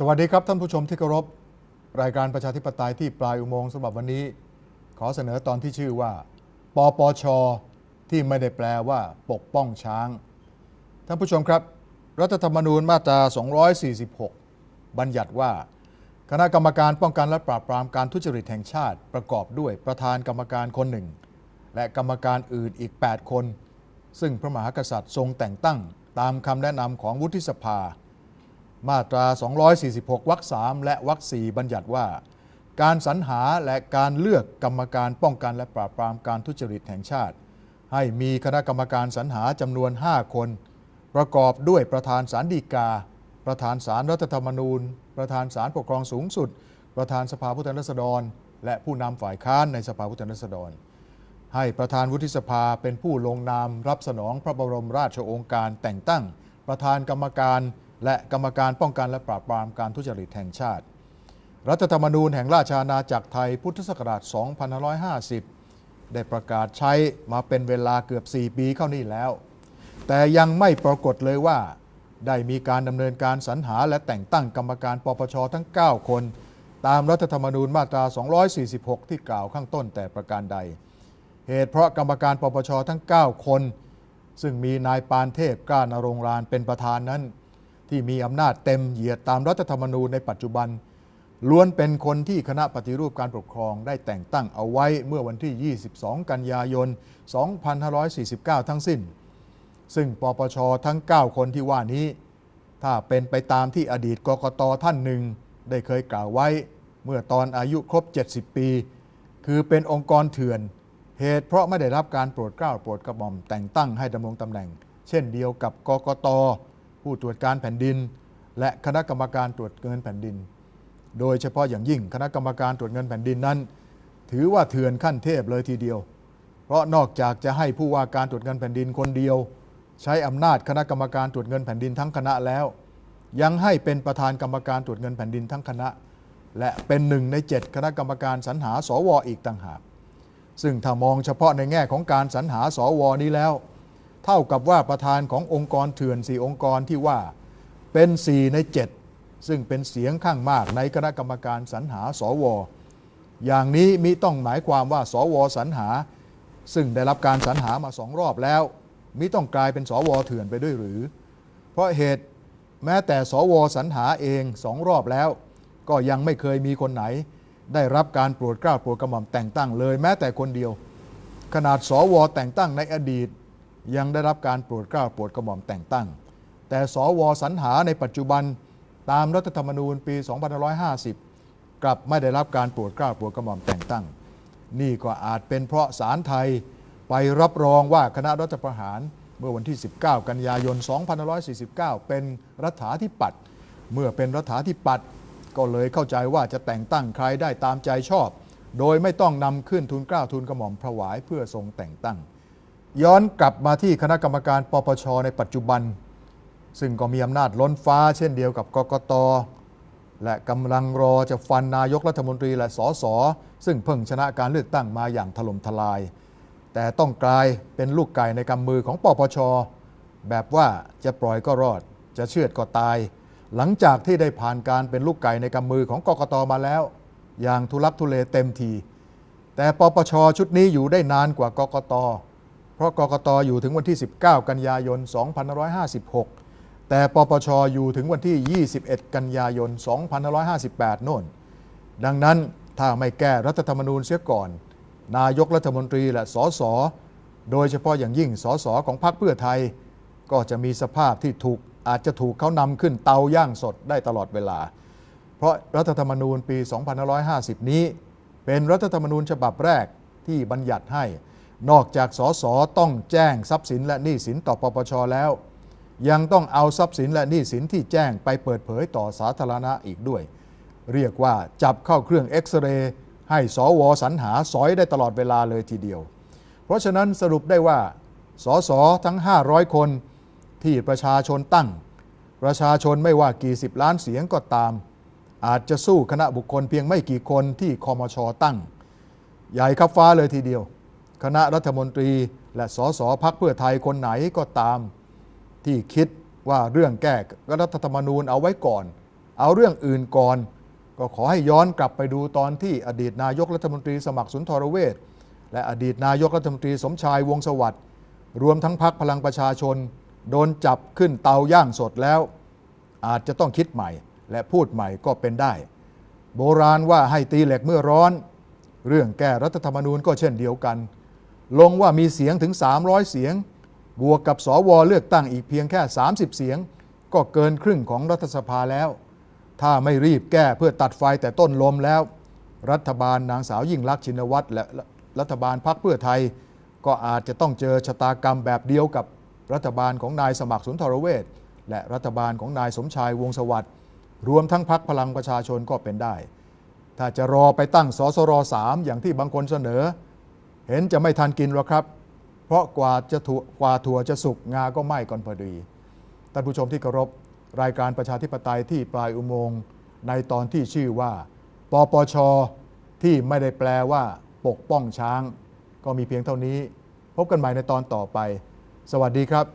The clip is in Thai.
สวัสดีครับท่านผู้ชมที่เคารพ รายการประชาธิปไตยที่ปลายอุโมงค์สำหรับวันนี้ ขอเสนอตอนที่ชื่อว่า ปปช ที่ไม่ได้แปลว่าปกป้องช้าง ท่านผู้ชมครับ รัฐธรรมนูญมาตรา 246 บัญญัติว่า คณะกรรมการป้องกันและปราบปรามการทุจริตแห่งชาติ ประกอบด้วยประธานกรรมการคนหนึ่ง และกรรมการอื่นอีก 8 คน ซึ่งพระมหากษัตริย์ทรงแต่งตั้งตามคำแนะนำของวุฒิสภา มาตรา 246 วรรค3และวรรค4บัญญัติว่า การสรรหาและการเลือกกรรมการป้องกันและปราบปรามการทุจริตแห่งชาติ ให้มีคณะกรรมการสรรหาจำนวน 5 คน ประกอบด้วยประธานศาลฎีกา ประธานศาลรัฐธรรมนูญ ประธานศาลปกครองสูงสุด ประธานสภาผู้แทนราษฎร และผู้นำฝ่ายค้านในสภาผู้แทนราษฎร ให้ประธานวุฒิสภาเป็นผู้ลงนามรับสนองพระบรมราชโองการแต่งตั้ง ประธานกรรมการ และกรรมการป้องกันและปราบปรามการทุจริตแห่งชาติ รัฐธรรมนูญแห่งราชอาณาจักรไทยพุทธศักราช 2550 ได้ประกาศใช้มาเป็นเวลาเกือบ 4 ปีเข้านี่แล้ว แต่ยังไม่ปรากฏเลยว่า ได้มีการดำเนินการสรรหาและแต่งตั้งกรรมการปปชทั้ง 9 คน ตามรัฐธรรมนูญมาตรา 246 ที่กล่าวข้างต้นแต่ประการใด เหตุเพราะกรรมการปปชทั้ง 9 คน ซึ่งมีนายปานเทพกล้านรงรานเป็นประธานนั้น ที่มีอำนาจเต็มเหยียดตามรัฐธรรมนูญในปัจจุบัน ล้วนเป็นคนที่คณะปฏิรูปการปกครองได้แต่งตั้งเอาไว้เมื่อวันที่ 22 กันยายน 2549 ทั้งสิ้น ซึ่งปปชทั้ง 9 คนที่ว่านี้ ถ้าเป็นไปตามที่อดีตกกตท่านหนึ่ง ได้เคยกล่าวไว้เมื่อตอนอายุครบ 70 ปี คือเป็นองค์กรเถื่อน เหตุเพราะไม่ได้รับการโปรดเกล้าโปรดกระหม่อมแต่งตั้งให้ดำรงตำแหน่ง เช่นเดียวกับกกต ผู้ตรวจการแผ่นดิน และคณะกรรมการตรวจเงินแผ่นดิน โดยเฉพาะอย่างยิ่งคณะกรรมการตรวจเงินแผ่นดินนั้น ถือว่าเถื่อนขั้นเทพเลยทีเดียว เพราะนอกจากจะให้ผู้ว่าการตรวจเงินแผ่นดินคนเดียว ใช้อำนาจคณะกรรมการตรวจเงินแผ่นดินทั้งคณะแล้ว ยังให้เป็นประธานกรรมการตรวจเงินแผ่นดินทั้งคณะ และเป็นหนึ่งในเจ็ดคณะกรรมการสรรหาสวอีกต่างหากซึ่งถ้ามองเฉพาะในแง่ของการสรรหาสวนี้แล้ว เท่ากับว่าประธานขององค์กรเถื่อนสี่องค์กรที่ว่าเป็น 4 ใน 7 ซึ่งเป็นเสียงข้างมากในคณะกรรมการสรรหาสว อย่างนี้มิต้องหมายความว่า สวสรรหา ซึ่งได้รับการสรรหามาสองรอบแล้วมิต้องกลายเป็นสวเถื่อนไปด้วยหรือ เพราะเหตุแม้แต่สวสรรหาเองสองรอบแล้ว ก็ยังไม่เคยมีคนไหน ได้รับการโปรดเกล้าโปรดกระหม่อมแต่งตั้งเลยแม้แต่คนเดียว ขนาดสวแต่งตั้งในอดีต ยังได้รับการโปรดเกล้าโปรดกระหม่อมแต่งตั้ง แต่สวสรรหาในปัจจุบันตามรัฐธรรมนูญปี 2550 กลับไม่ได้รับการโปรดเกล้าโปรดกระหม่อมแต่งตั้ง นี่ก็อาจเป็นเพราะศาลไทยไปรับรองว่าคณะรัฐประหารเมื่อวันที่ 19 กันยายน 2549 เป็นรัฐาธิปัตย์เมื่อเป็นรัฐาธิปัตย์ก็เลยเข้าใจว่าจะแต่งตั้งใครได้ตามใจชอบ โดยไม่ต้องนำขึ้นทุนกล้าทุนกระหม่อมถวายเพื่อทรงแต่งตั้ง ย้อนกลับมาที่คณะกรรมการปปชในปัจจุบัน ซึ่งก็มีอำนาจล้นฟ้าเช่นเดียวกับกกต และกำลังรอจะฟันนายกรัฐมนตรีและสสซึ่งเพิ่งชนะการเลือกตั้งมาอย่างถล่มทลาย แต่ต้องกลายเป็นลูกไก่ในกำมือของปปช แบบว่าจะปล่อยก็รอด จะเชือดก็ตาย หลังจากที่ได้ผ่านการเป็นลูกไก่ในกำมือของกกตมาแล้ว อย่างทุลักทุเลเต็มที แต่ปปชชุดนี้อยู่ได้นานกว่ากกต เพราะกกตอยู่ถึงวันที่ 19 กันยายน 2556 แต่ปปชอยู่ถึงวันที่ 21 กันยายน 2558 โน่น ดังนั้นถ้าไม่แก้รัฐธรรมนูญเสียก่อน นายกรัฐมนตรีและสสโดยเฉพาะอย่างยิ่งสสของพรรคเพื่อไทย ก็จะมีสภาพที่ถูกอาจจะถูกเขานำขึ้นเตาย่างสดได้ตลอดเวลา เพราะรัฐธรรมนูญปี 2550 นี้ เป็นรัฐธรรมนูญฉบับแรกที่บัญญัติให้ นอกจากสสต้องแจ้งทรัพย์สินและหนี้สินต่อปปชแล้ว ยังต้องเอาทรัพย์สินและหนี้สินที่แจ้งไปเปิดเผยต่อสาธารณะอีกด้วย เรียกว่าจับเข้าเครื่องเอ็กซเรย์ให้สวสรรหาสอยได้ตลอดเวลาเลยทีเดียว เพราะฉะนั้นสรุปได้ว่าสสทั้ง 500 คนที่ประชาชนตั้ง ประชาชนไม่ว่ากี่สิบล้านเสียงก็ตาม อาจจะสู้คณะบุคคลเพียงไม่กี่คนที่คอมชตั้ง ใหญ่ขับฟ้าเลยทีเดียว คณะรัฐมนตรีและสสพักเพื่อไทยคนไหนก็ตามที่คิดว่าเรื่องแก้รัฐธรรมนูญเอาไว้ก่อน เอาเรื่องอื่นก่อน ก็ขอให้ย้อนกลับไปดูตอนที่อดีตนายกรัฐมนตรีสมัครสุนทรเวชและอดีตนายกรัฐมนตรีสมชายวงสวัสดิ์รวมทั้งพักพลังประชาชน โดนจับขึ้นเตาย่างสดแล้ว อาจจะต้องคิดใหม่ และพูดใหม่ก็เป็นได้ โบราณว่าให้ตีเหล็กเมื่อร้อน เรื่องแก้รัฐธรรมนูญก็เช่นเดียวกัน ลงว่ามีเสียงถึง 300 เสียง บวกกับสวเลือกตั้งอีกเพียงแค่ 30 เสียง ก็เกินครึ่งของรัฐสภาแล้ว ถ้าไม่รีบแก้เพื่อตัดไฟแต่ต้นลมแล้ว รัฐบาลนางสาวยิ่งลักษณ์ชินวัตรและรัฐบาลพรรคเพื่อไทย ก็อาจจะต้องเจอชะตากรรมแบบเดียวกับรัฐบาลของนายสมัครสุนทรเวชและรัฐบาลของนายสมชายวงสวัสดิ์รวมทั้งพรรคพลังประชาชนก็เป็นได้ ถ้าจะรอไปตั้งสสรสามอย่างที่บางคนเสนอ เห็นจะไม่ทันกินหรอกครับ เพราะกว่าจะถั่วกว่าถั่วจะสุกงาก็ไหม้ก่อนพอดีท่านผู้ชมที่เคารพรายการประชาธิปไตยที่ปลายอุโมงค์ในตอนที่ชื่อว่า ปปช ที่ไม่ได้แปลว่า ปกป้องช้าง ก็มีเพียงเท่านี้ พบกันใหม่ในตอนต่อไป สวัสดีครับ